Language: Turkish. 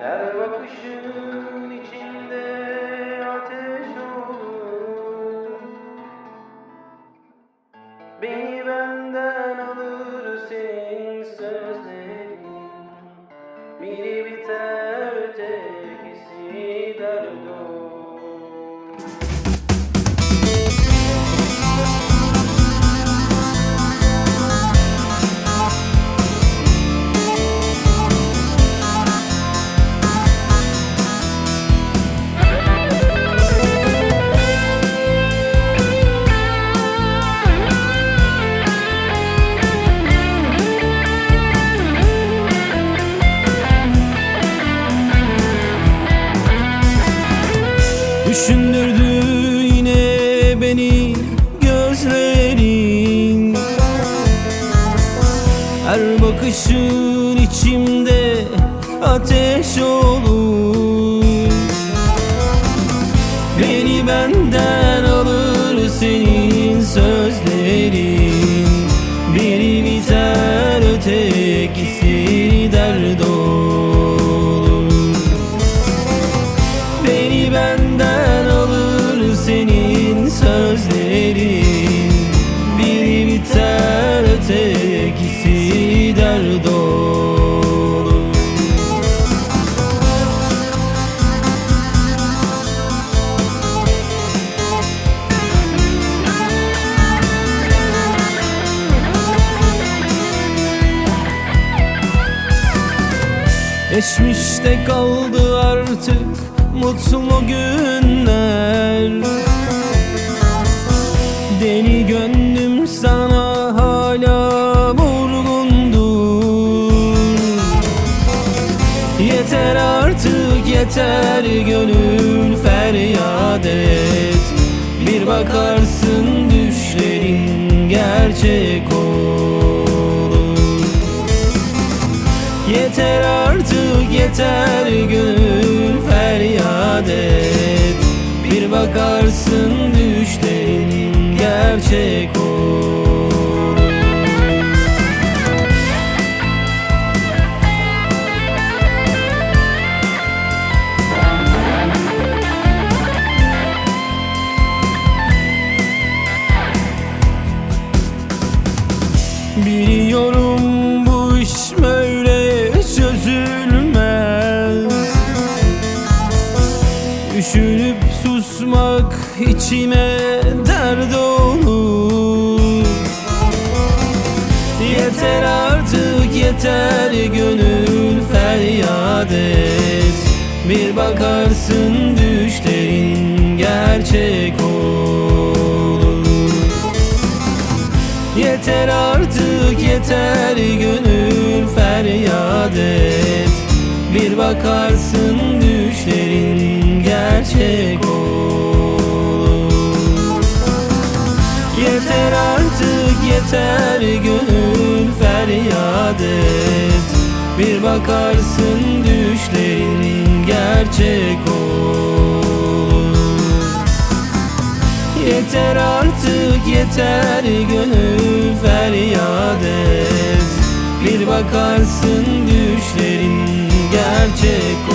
Her bakışın içinde ateş olur. Beni benden alır senin sözlerin. Biri biter Düşündürdü yine beni gözlerin. Her bakışın içimde ateş olur Geçmişte kaldı artık mutlu günler. Deli gönlüm sana hala vurgundur. Yeter artık yeter gönül feryat et. Bir bakarsın düşlerin gerçek olur Yeter artık yeter gönül feryat et. Bir bakarsın düşlerin gerçek olur. Biliyorum Düşünüp susmak içime dert olur. Yeter artık yeter gönül feryat et. Bir bakarsın düşlerin gerçek olur. Yeter artık yeter gönül feryat et. Bir bakarsın düşlerin gerçek olur. Yeter artık yeter gönül feryat et. Bir bakarsın düşlerin gerçek olur. Yeter artık yeter gönül feryat et. Bir bakarsın düşlerin gerçek olur